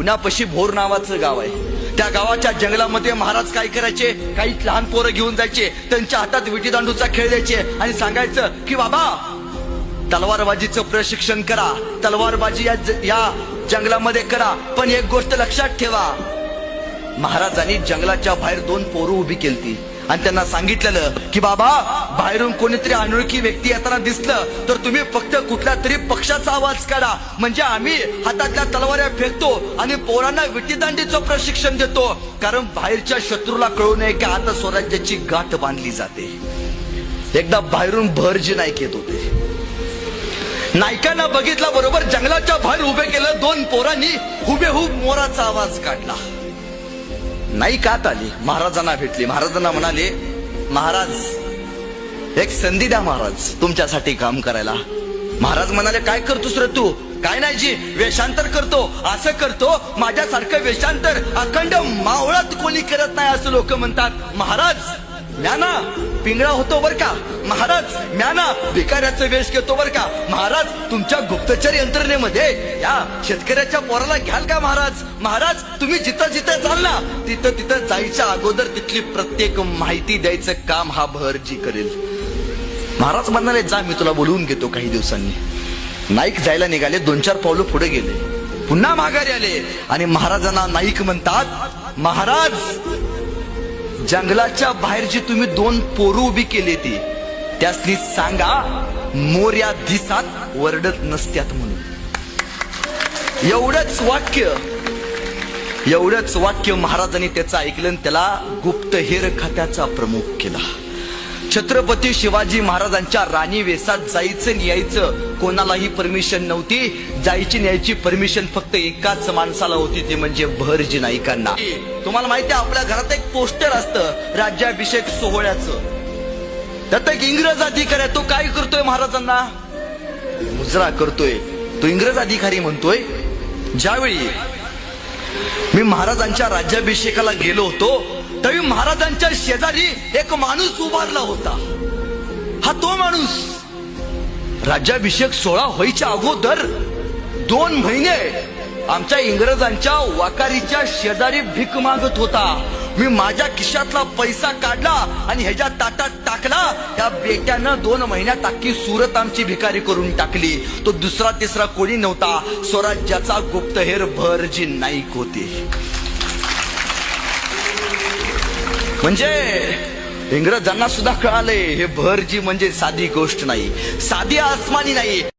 पुण्यापाशी भोर नावाचं गाव आहे. त्या गावाच्या जंगलामध्ये महाराज काय करायचे? काही लहान पोरं घेऊन जायचे. त्यांच्या हातात विटीदांडूचा खेळ द्यायचे आणि सांगायचं की बाबा तलवारबाजीचं प्रशिक्षण करा. तलवारबाजी या ज- या जंगलामध्ये करा. पण एक गोष्ट लक्षात ठेवा. महाराजांनी जंगलाच्या बाहेर दोन पोरं उभी केलती. आणि त्यांना सांगितलेलं की बाबा बाहेरून कोणीतरी अनोळखी व्यक्ती येताना दिसलं तर तुम्ही फक्त कुठल्या तरी पक्षाचा आवाज काढा. म्हणजे आम्ही हातातल्या तलवाऱ्या फेकतो आणि पोरांना विटीदांडीचं प्रशिक्षण देतो. कारण बाहेरच्या शत्रूला कळू नये की आता स्वराज्याची गाठ बांधली जाते. एकदा बाहेरून भरजी नाईक येत होते. नायकांना बघितला बरोबर जंगलाच्या बाहेर उभे केलं दोन पोरांनी हुबेहूब मोराचा आवाज काढला. नाही कात आली? महाराजांना भेटली. महाराजांना म्हणाले महाराज एक संधी द्या महाराज तुमच्यासाठी काम करायला. महाराज म्हणाले काय करतोस रे तू? काय नाही जी वेषांतर करतो. असं करतो माझ्यासारखं वेषांतर अखंड मावळात कोणी करत नाही असं लोक म्हणतात. महाराज म्याना पिंगळा होतो बर का? महाराज म्याना भिकाऱ्याचं वेश घेतो बर का? महाराज तुमच्या गुप्तचर यंत्रणेमध्ये या शेतकऱ्याच्या पोराला घ्याल का महाराज? महाराज तुम्ही जिथं जिथं चाल ना तिथं तिथं जायच्या अगोदर तिथली प्रत्येक माहिती द्यायचं काम हा भरजी करेल. महाराज म्हणाले जा मी तुला बोलवून घेतो काही दिवसांनी. नाईक जायला निघाले दोन चार पावलं पुढे गेले. पुन्हा माघारी आले आणि महाराजांना नाईक म्हणतात महाराज जंगलाच्या बाहेर जी तुम्ही दोन पोरं उभी केली ती त्यासनी सांगा मोर्या दिसात वरडत नसत्यात म्हणून. एवढंच वाक्य एवढंच वाक्य महाराजांनी त्याचं ऐकलं त्याला गुप्तहेर खात्याचा प्रमुख केला. छत्रपती शिवाजी महाराजांच्या राणी वेसात जायचं आणि यायचं. कोणालाही परमिशन नव्हती. जायची न्यायची परमिशन फक्त एकाच माणसाला होती ते म्हणजे भरजी नाईकांना. तुम्हाला माहिती आहे आपल्या घरात एक पोस्टर असतं राज्याभिषेक सोहळ्याचं. त्यात एक इंग्रज अधिकारी आहे तो काय करतोय महाराजांना? मुजरा करतोय. तो इंग्रज अधिकारी म्हणतोय ज्यावेळी मी महाराजांच्या राज्याभिषेकाला गेलो होतो त्यावेळी महाराजांच्या शेजारी एक माणूस उभारला होता. हा तो माणूस राज्याभिषेक सोहळा व्हायच्या अगोदर दोन महिने आमच्या इंग्रजांच्या वाकारीच्या शेजारी भीक मागत होता. मी माझ्या खिशातला पैसा काढला आणि ह्याच्या ताटात टाकला. त्या बेट्यानं दोन महिन्यात अख्खी सुरत आमची भिकारी करून टाकली. तो दुसरा तिसरा कोणी नव्हता. स्वराज्याचा गुप्तहेर भरजी नाईक होते. म्हणजे इंग्रजांना सुद्धा कळाले हे भरजी म्हणजे साधी गोष्ट नाही. साधी आसमानी नाही.